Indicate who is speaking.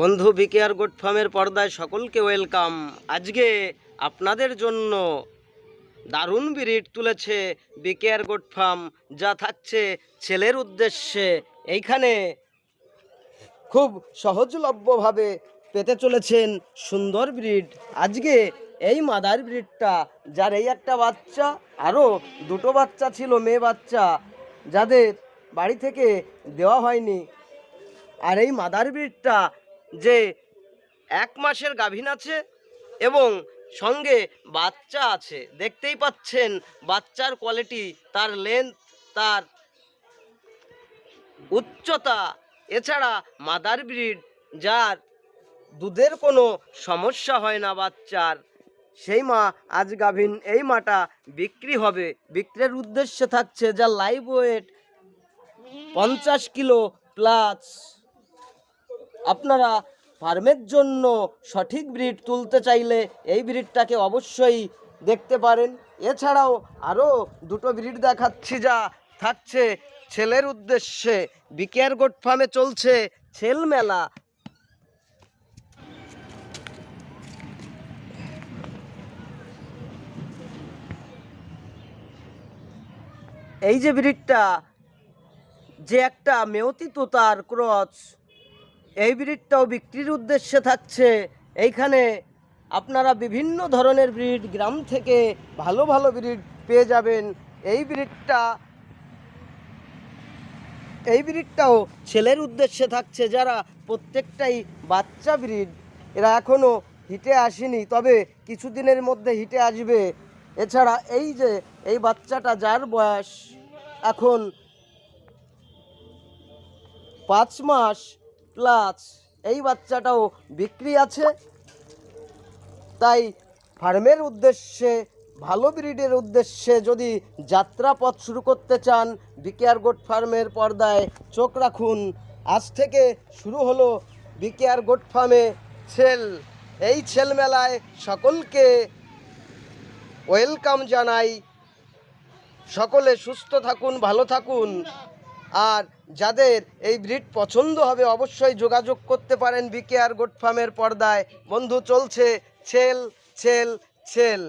Speaker 1: বন্ধু BKR goat ফার্মের পর্দায় সকলকে ওয়েলকাম। আজকে আপনাদের জন্য দারুণ বিরিট তুলেছে বিকেআর গোট ফার্ম যা থাকছে ছেলের উদ্দেশ্যে। এইখানে খুব সহজলভ্যভাবে পেতে চলেছেন সুন্দর ব্রিড আজকে এই মাদার ব্রিডটা যার এই একটা বাচ্চা, আরও দুটো বাচ্চা ছিল, মেয়ে বাচ্চা, যাদের বাড়ি থেকে দেওয়া হয়নি। আর এই মাদার ব্রিডটা যে এক মাসের গাভীন আছে এবং সঙ্গে বাচ্চা আছে। দেখতেই পাচ্ছেন, বাচ্চার কোয়ালিটি তার লেন্থ তার উচ্চতা। এছাড়া মাদার ব্রিড যার দুধের কোনো সমস্যা হয় না বাচ্চার, সেই মা আজ গাভিন, এই মাটা বিক্রি হবে। বিক্রির উদ্দেশ্যে থাকছে যা লাইভ ওয়েট পঞ্চাশ কিলো প্লাস আপনারা ফার্মের জন্য সঠিক ব্রিড তুলতে চাইলে এই ব্রিডটাকে অবশ্যই দেখতে পারেন। এছাড়াও আরও দুটো ব্রিড দেখাচ্ছি যা থাকছে ছেলের উদ্দেশ্যে। বিকেয়ার গোট ফার্মে চলছে ছেল মেলা এই যে ব্রিডটা, যে একটা মেয়তি তোতার ক্রস এই ব্রিডটাও বিক্রির উদ্দেশ্যে থাকছে। এইখানে আপনারা বিভিন্ন ধরনের ব্রিড, গ্রাম থেকে ভালো ভালো ব্রিড পেয়ে যাবেন। এই ব্রিডটা, এই ব্রিডটাও ছেলের উদ্দেশ্যে থাকছে যারা প্রত্যেকটাই বাচ্চা ব্রিড। এরা এখনও হিটে আসেনি, তবে কিছুদিনের মধ্যে হিটে আসবে। এছাড়া এই যে, এই বাচ্চাটা যার বয়স এখন পাঁচ মাস প্লাস এই বাচ্চাটাও বিক্রি আছে। তাই ফার্মের উদ্দেশ্যে, ভালো ব্রিডের উদ্দেশ্যে যদি যাত্রাপথ শুরু করতে চান, বিকেআর গোট ফার্মের পর্দায় চোখ রাখুন। আজ থেকে শুরু হলো বিকেআর গোট ফার্মে ছেল। এই ছেল মেলায় সকলকে ওয়েলকাম জানাই। সকলে সুস্থ থাকুন, ভালো থাকুন। আর যাদের এই ব্রিড পছন্দ হবে অবশ্যই যোগাযোগ করতে পারেন বিকেআর গোট ফার্মের পর্দায়। বন্ধু, চলছে ছেল ছেল ছেল।